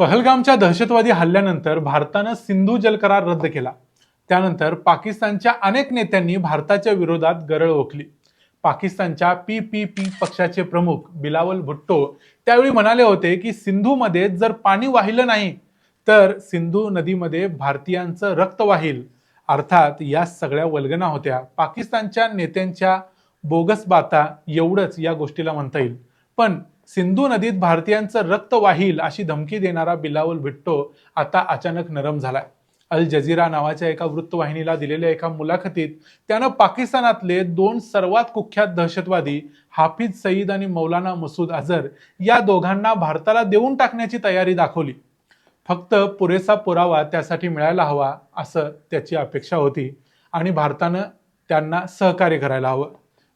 पहलगामच्या दहशतवादी हल्ल्यानंतर भारतानं सिंधू जल करार रद्द केला. त्यानंतर पाकिस्तानच्या अनेक नेत्यांनी भारताच्या विरोधात गरळ ओकली पाकिस्तानच्या पी पी पी पक्षाचे प्रमुख बिलावल भुट्टो त्यावेळी म्हणाले होते की सिंधूमध्ये जर पाणी वाहिलं नाही तर सिंधू नदीमध्ये भारतीयांचं रक्त वाहील. अर्थात या सगळ्या वल्गना होत्या. पाकिस्तानच्या नेत्यांच्या बोगस बाता एवढंच या गोष्टीला म्हणता येईल. पण सिंधू नदीत भारतीयांचं रक्त वाहील अशी धमकी देणारा बिलावल भिट्टो आता अचानक नरम झालाय. अल जझीरा नावाच्या एका वृत्तवाहिनीला दिलेल्या एका मुलाखतीत त्यानं पाकिस्तानातले दोन सर्वात कुख्यात दहशतवादी हाफिज सईद आणि मौलाना मसूद अझर या दोघांना भारताला देऊन टाकण्याची तयारी दाखवली. फक्त पुरेसा पुरावा त्यासाठी मिळायला हवा असं त्याची अपेक्षा होती आणि भारतानं त्यांना सहकार्य करायला हवं.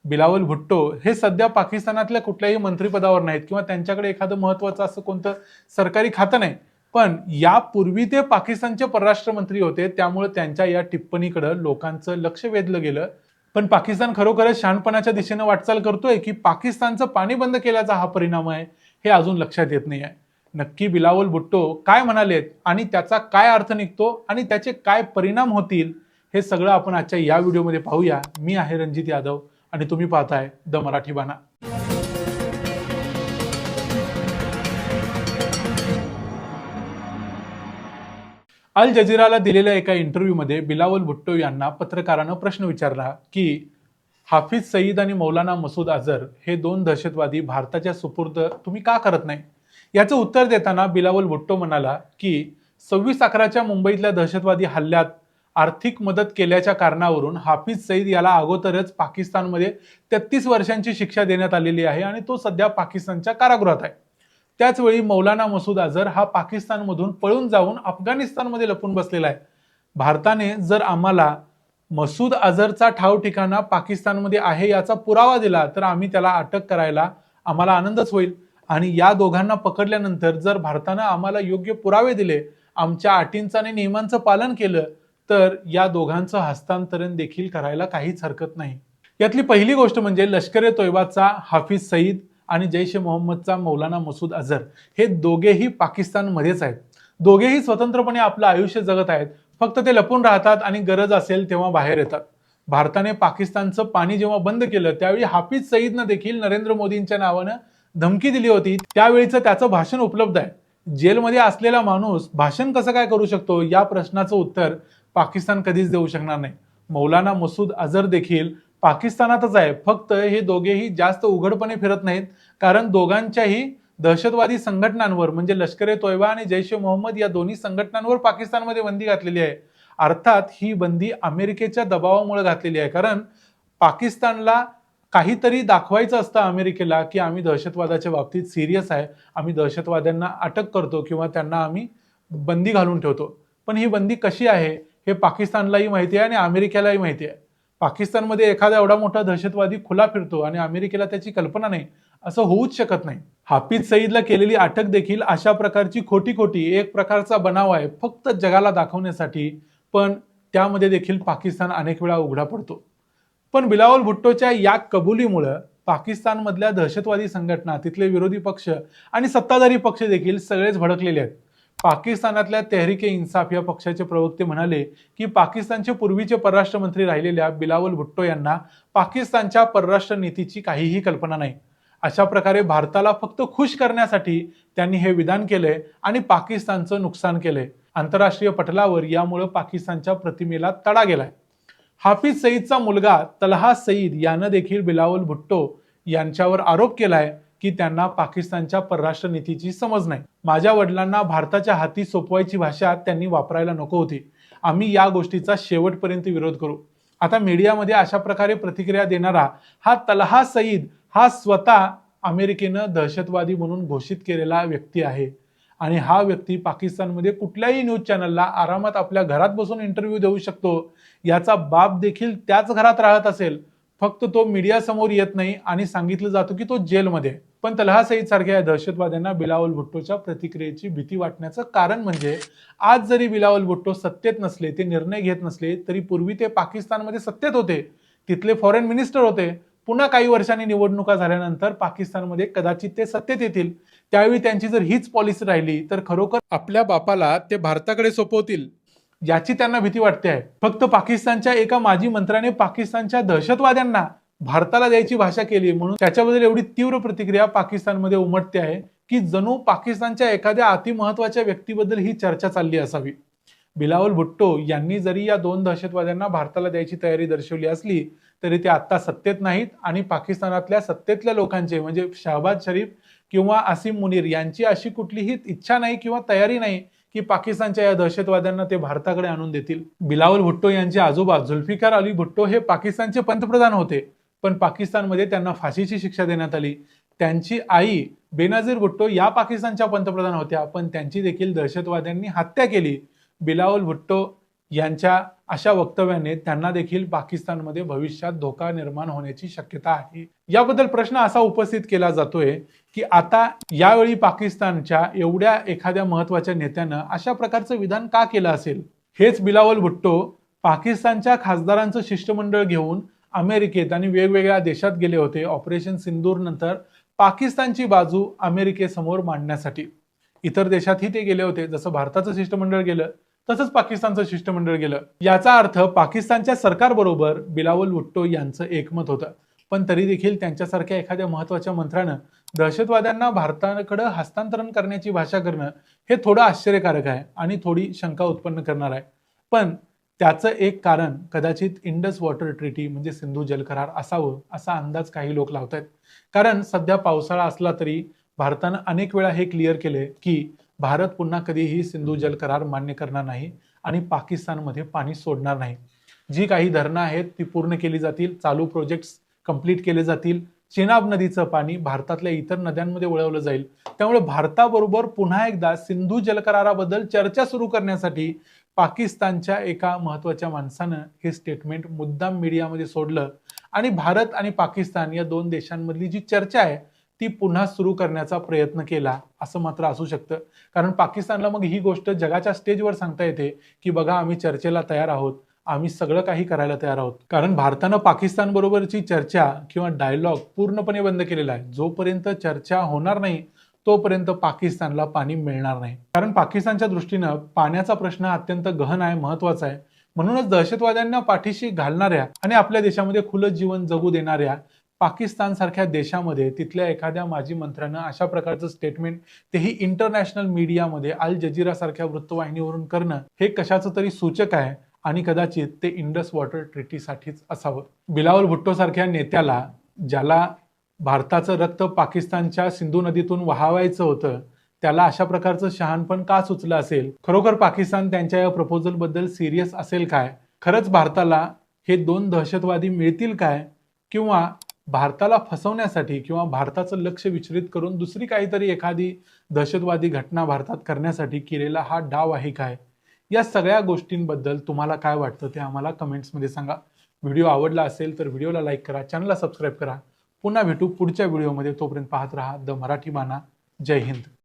बिलावल भुट्टो हे सध्या पाकिस्तानातल्या कुठल्याही मंत्रिपदावर नाहीत किंवा त्यांच्याकडे एखादं महत्वाचं असं कोणतं सरकारी खातं नाही. पण यापूर्वी ते पाकिस्तानचे परराष्ट्र मंत्री होते त्यामुळे त्यांच्या या टिप्पणीकडे लोकांचं लक्ष वेधलं गेलं. पण पाकिस्तान खरोखरच शहाणपणाच्या दिशेनं वाटचाल करतोय की पाकिस्तानचं पाणी बंद केल्याचा हा परिणाम आहे हे अजून लक्षात येत नाही आहे नक्की बिलावल भुट्टो काय म्हणालेत आणि त्याचा काय अर्थ निघतो आणि त्याचे काय परिणाम होतील हे सगळं आपण आजच्या या व्हिडिओमध्ये पाहूया. मी आहे रणजित यादव. आणि तुम्ही पाहताय द मराठी बाणा. अल जझीराला दिलेल्या एका इंटरव्ह्यूमध्ये बिलावल भुट्टो यांना पत्रकारानं प्रश्न विचारला की हाफिज सईद आणि मौलाना मसूद अझर हे दोन दहशतवादी भारताच्या सुपूर्द तुम्ही का करत नाही? याचं उत्तर देताना बिलावल भुट्टो म्हणाला की सव्वीस अकराच्या मुंबईतल्या दहशतवादी हल्ल्यात आर्थिक मदत केल्याच्या कारणावरून हाफिज सईद याला अगोदरच पाकिस्तानमध्ये तेहतीस वर्षांची शिक्षा देण्यात आलेली आहे आणि तो सध्या पाकिस्तानच्या कारागृहात आहे. त्याचवेळी मौलाना मसूद अझर हा पाकिस्तानमधून पळून जाऊन अफगाणिस्तानमध्ये लपून बसलेला आहे. भारताने जर आम्हाला मसूद अझरचा ठाव ठिकाणा पाकिस्तानमध्ये आहे याचा पुरावा दिला तर आम्ही त्याला अटक करायला आम्हाला आनंदच होईल. आणि या दोघांना पकडल्यानंतर जर भारतानं आम्हाला योग्य पुरावे दिले आमच्या अटींचं आणि नियमांचं पालन केलं तर या दोघांचं हस्तांतरण देखील करायला काहीच हरकत नाही. यातली पहिली गोष्ट म्हणजे लष्कर ए तोयबाचा हाफिज सईद आणि जैश ए मोहम्मदचा मौलाना मसूद अझर हे दोघेही पाकिस्तानमध्येच आहेत. दोघेही स्वतंत्रपणे आपलं आयुष्य जगत आहेत. फक्त ते लपून राहतात आणि गरज असेल तेव्हा बाहेर येतात. भारताने पाकिस्तानचं पाणी जेव्हा बंद केलं त्यावेळी हाफिज सईदनं देखील नरेंद्र मोदींच्या नावानं धमकी दिली होती. त्यावेळीचं त्याचं भाषण उपलब्ध आहे. जेलमध्ये असलेला माणूस भाषण कसं काय करू शकतो या प्रश्नाचं उत्तर पाकिस्तान कधीच देऊ शकणार नाही. मौलाना मसूद अझर देखील पाकिस्तानातच आहे. फक्त हे दोघेही जास्त उघडपणे फिरत नाहीत. कारण दोघांच्याही दहशतवादी संघटनांवर म्हणजे लष्कर ए तोयबा आणि जैश ए मोहम्मद या दोन्ही संघटनांवर पाकिस्तानमध्ये बंदी घातलेली आहे. अर्थात ही बंदी अमेरिकेच्या दबावामुळे घातलेली आहे. कारण पाकिस्तानला काहीतरी दाखवायचं असतं अमेरिकेला की आम्ही दहशतवादाच्या बाबतीत सिरियस आहे. आम्ही दहशतवाद्यांना अटक करतो किंवा त्यांना आम्ही बंदी घालून ठेवतो. पण ही बंदी कशी आहे? हे पाकिस्तानलाही माहिती आहे आणि अमेरिकेलाही माहिती आहे. पाकिस्तानमध्ये एखादा एवढा मोठा दहशतवादी खुला फिरतो आणि अमेरिकेला त्याची कल्पना नाही असं होऊच शकत नाही. हाफिज सईदला केलेली अटक देखील अशा प्रकारची खोटी खोटी एक प्रकारचा बनाव आहे फक्त जगाला दाखवण्यासाठी. पण त्यामध्ये देखील पाकिस्तान अनेक वेळा उघडा पडतो. पण बिलावल भुट्टोच्या या कबुलीमुळं पाकिस्तानमधल्या दहशतवादी संघटना तिथले विरोधी पक्ष आणि सत्ताधारी पक्ष देखील सगळेच भडकलेले आहेत. पाकिस्तानातल्या तेहरिके इन्साफ या पक्षाचे प्रवक्ते म्हणाले की पाकिस्तानचे पूर्वीचे परराष्ट्र मंत्री राहिलेल्या बिलावल भुट्टो यांना पाकिस्तानच्या परराष्ट्र नीतीची काहीही कल्पना नाही. अशा प्रकारे भारताला फक्त खुश करण्यासाठी त्यांनी हे विधान केलंय आणि पाकिस्तानचं नुकसान केलंय आंतरराष्ट्रीय पटलावर यामुळं पाकिस्तानच्या प्रतिमेला तडा गेलाय. हाफिज सईदचा मुलगा तलहा सईद यानं देखील बिलावल भुट्टो यांच्यावर आरोप केलाय. की त्यांना पाकिस्तानच्या परराष्ट्र नीतीची समज नाही. माझ्या वडिलांना भारताच्या हाती सोपवायची भाषा त्यांनी वापरायला नको होती. आम्ही या गोष्टीचा शेवटपर्यंत विरोध करू. आता मीडियामध्ये अशा प्रकारे प्रतिक्रिया देणारा हा तलहा सईद हा स्वतः अमेरिकेनं दहशतवादी म्हणून घोषित केलेला व्यक्ती आहे. आणि हा व्यक्ती पाकिस्तानमध्ये कुठल्याही न्यूज चॅनलला आरामात आपल्या घरात बसून इंटरव्ह्यू देऊ शकतो. याचा बाप देखील त्याच घरात राहत असेल. फक्त तो मीडियासमोर येत नाही आणि सांगितलं जातो की तो जेलमध्ये आहे. पण तलहा सईद सारख्या या दहशतवाद्यांना बिलावल भुट्टोच्या प्रतिक्रियेची भीती वाटण्याचं कारण म्हणजे आज जरी बिलावल भुट्टो सत्तेत नसले ते निर्णय घेत नसले तरी पूर्वी ते पाकिस्तानमध्ये सत्तेत होते. तिथले फॉरेन मिनिस्टर होते. पुन्हा काही वर्षांनी निवडणुका झाल्यानंतर पाकिस्तानमध्ये कदाचित ते सत्तेत येतील. त्यावेळी त्यांची जर हीच पॉलिसी राहिली तर खरोखर आपल्या बापाला ते भारताकडे सोपवतील याची त्यांना भीती वाटते आहे. फक्त पाकिस्तानच्या एका माजी मंत्र्याने पाकिस्तानच्या दहशतवाद्यांना भारताला द्यायची भाषा केली म्हणून त्याच्याबद्दल एवढी तीव्र प्रतिक्रिया पाकिस्तानमध्ये उमटते आहे की जणू पाकिस्तानच्या एखाद्या अतिमहत्वाच्या व्यक्तीबद्दल ही चर्चा चालली असावी. बिलावल भुट्टो यांनी जरी या दोन दहशतवाद्यांना भारताला द्यायची तयारी दर्शवली असली तरी ते आता सत्तेत नाहीत आणि पाकिस्तानातल्या सत्तेतल्या लोकांचे म्हणजे शहबाज शरीफ किंवा आसिम मुनीर यांची अशी कुठलीही इच्छा नाही किंवा तयारी नाही की पाकिस्तानच्या या दहशतवाद्यांना ते भारताकडे आणून देतील. बिलावल भुट्टो यांचे आजोबा जुल्फिकार अली भुट्टो हे पाकिस्तानचे पंतप्रधान होते. पण पाकिस्तानमध्ये त्यांना फाशीची शिक्षा देण्यात आली. त्यांची आई बेनझीर भुट्टो या पाकिस्तानच्या पंतप्रधान होत्या पण त्यांची देखील दहशतवाद्यांनी हत्या केली. बिलावल भुट्टो यांच्या अशा वक्तव्याने त्यांना देखील पाकिस्तानमध्ये भविष्यात धोका निर्माण होण्याची शक्यता आहे. याबद्दल प्रश्न असा उपस्थित केला जातोय की आता यावेळी पाकिस्तानच्या एवढ्या एखाद्या महत्त्वाच्या नेत्यानं अशा प्रकारचं विधान का केलं असेल? हेच बिलावल भुट्टो पाकिस्तानच्या खासदारांचं शिष्टमंडळ घेऊन अमेरिकेत आणि वेगवेगळ्या देशात गेले होते. ऑपरेशन सिंदूर नंतर पाकिस्तानची बाजू अमेरिकेसमोर मांडण्यासाठी. इतर देशातही ते गेले होते. जसं भारताचं शिष्टमंडळ गेलं तसंच पाकिस्तानचं शिष्टमंडळ गेलं. याचा अर्थ पाकिस्तानच्या सरकारबरोबर बिलावल भुट्टो यांचं एकमत होतं. पण तरी देखील त्यांच्यासारख्या एखाद्या महत्त्वाच्या मंत्र्यानं दहशतवाद्यांना भारताकडे हस्तांतरण करण्याची भाषा करणं हे थोडं आश्चर्यकारक आहे आणि थोडी शंका उत्पन्न करणार आहे. पण त्याचं एक कारण कदाचित इंडस वॉटर ट्रिटी म्हणजे सिंधू जल करार असावं असा अंदाज काही लोक लावत आहेत कारण सध्या पावसाळा असला तरी भारतानं अनेक वेळा हे क्लिअर केले की भारत पुन्हा कधीही सिंधू जल करार मान्य करणार नाही आणि पाकिस्तानमध्ये पाणी सोडणार नाही. जी काही धरणं आहेत ती पूर्ण केली जातील चालू प्रोजेक्ट कंप्लीट केले जातील. चिनाब नदीचं पाणी भारतातल्या इतर नद्यांमध्ये वळवलं जाईल. त्यामुळे भारताबरोबर पुन्हा एकदा सिंधू जलकराराबद्दल चर्चा सुरू करण्यासाठी पाकिस्तानच्या एका महत्त्वाच्या माणसानं हे स्टेटमेंट मुद्दाम मीडियामध्ये सोडलं. आणि भारत आणि पाकिस्तान या दोन देशांमधली जी चर्चा आहे ती पुन्हा सुरू करण्याचा प्रयत्न केला असं मात्र असू शकतं. कारण पाकिस्तानला मग ही गोष्ट जगाच्या स्टेजवर सांगता येते की बघा आम्ही चर्चेला तयार आहोत. आम्ही सगळं काही करायला तयार आहोत. कारण भारतानं पाकिस्तान बरोबरची चर्चा किंवा डायलॉग पूर्णपणे बंद केलेला आहे. जोपर्यंत चर्चा होणार नाही तोपर्यंत पाकिस्तानला पाणी मिळणार नाही. कारण पाकिस्तानच्या दृष्टीनं पाण्याचा प्रश्न अत्यंत गहन आहे महत्त्वाचा आहे. म्हणूनच दहशतवाद्यांना पाठीशी घालणाऱ्या आणि आपल्या देशामध्ये खुलं जीवन जगू देणाऱ्या पाकिस्तान सारख्या देशामध्ये तिथल्या एखाद्या माजी मंत्र्यानं अशा प्रकारचं स्टेटमेंट तेही इंटरनॅशनल मीडियामध्ये अल जजीरा सारख्या वृत्तवाहिनीवरून करणं हे कशाचं तरी सूचक आहे आणि कदाचित ते इंडस वॉटर ट्रिटीसाठीच असावं. बिलावल भुट्टो सारख्या नेत्याला ज्याला भारताचं रक्त पाकिस्तानच्या सिंधू नदीतून वहावायचं होतं त्याला अशा प्रकारचं शहाणपण का सुचलं असेल? खरोखर पाकिस्तान त्यांच्या या प्रपोजलबद्दल सिरियस असेल काय? खरंच भारताला हे दोन दहशतवादी मिळतील काय? किंवा भारताला फसवण्यासाठी किंवा भारताचं लक्ष विचलित करून दुसरी काहीतरी एखादी दहशतवादी घटना भारतात करण्यासाठी केलेला हा डाव आहे काय? या सगळ्या गोष्टींबद्दल तुम्हाला काय वाटतं ते आम्हाला कमेंट्समध्ये सांगा. व्हिडिओ आवडला असेल तर व्हिडिओला लाईक करा चॅनलला सबस्क्राईब करा. पुन्हा भेटू पुढच्या व्हिडिओमध्ये. तोपर्यंत पाहत राहा द मराठी बाणा जय हिंद.